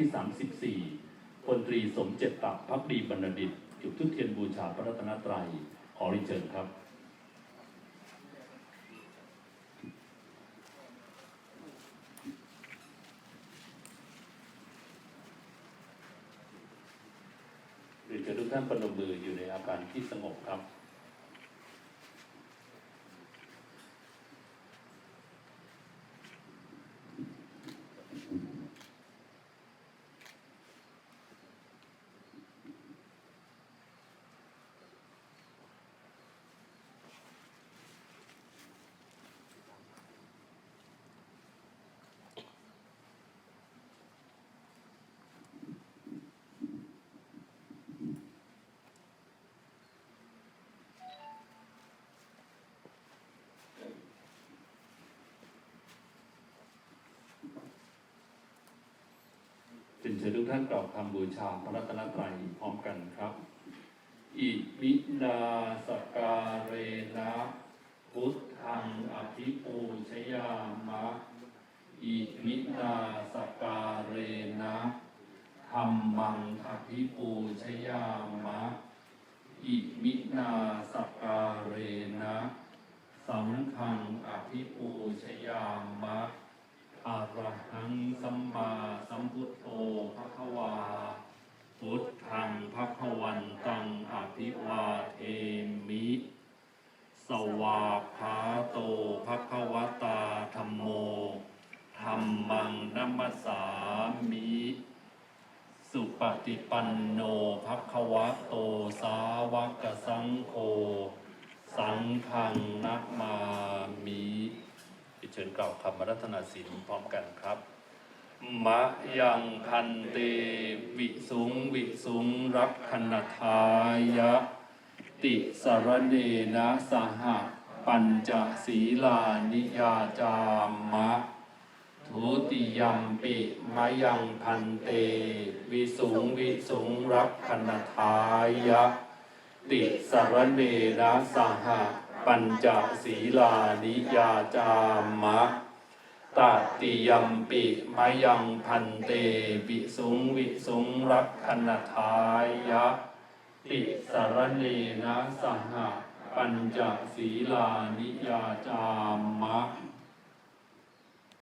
ที่ 34พลตรีสมเจตตับพักดีบรรณดิตจุดทุกเทียนบูชาพระรัตนตรัยขอรียนเชิญครับเรียนเชิญทุกท่านประนมมืออยู่ในอาการที่สงบครับ ชิญทุกท่านกล่าวคำบูชาพระรัตนตรัยพร้อมกันครับ อิมินาสการเรนะพุทธังอภิปูชยามะ อิมินาสการเรนะธรรมังอภิปูชยามะ อิมินาสการเรนะสังฆังอภิปูชยามะอะระหังสัมมาสัมพุทธ ภะควา พุทธังภะควันตังอภิวาเทมิ สวาคาโตภะควตาธัมโมธัมมังนัมมสสามิ สุปฏิปันโนภะควะโตสาวกสังโฆสังฆังนัมมามิเชิญกล่าวคำรัตนาศีลพร้อมกันครับ มะยังพันเตวิสุงวิสุงรักขณทายะ ติสารเนนะสหปัญจศีลานิยาจามะทุติยัมปิมะยังพันเต วิสุงวิสุงรักขณทายะ ติสารเนนะสหปัญจศีลานิยาจามะ ตติยมปิมยังพันเตวิสุงวิสุงรักขณทายะ ติสารเนนะสหปัญจศีลานิยาจามะ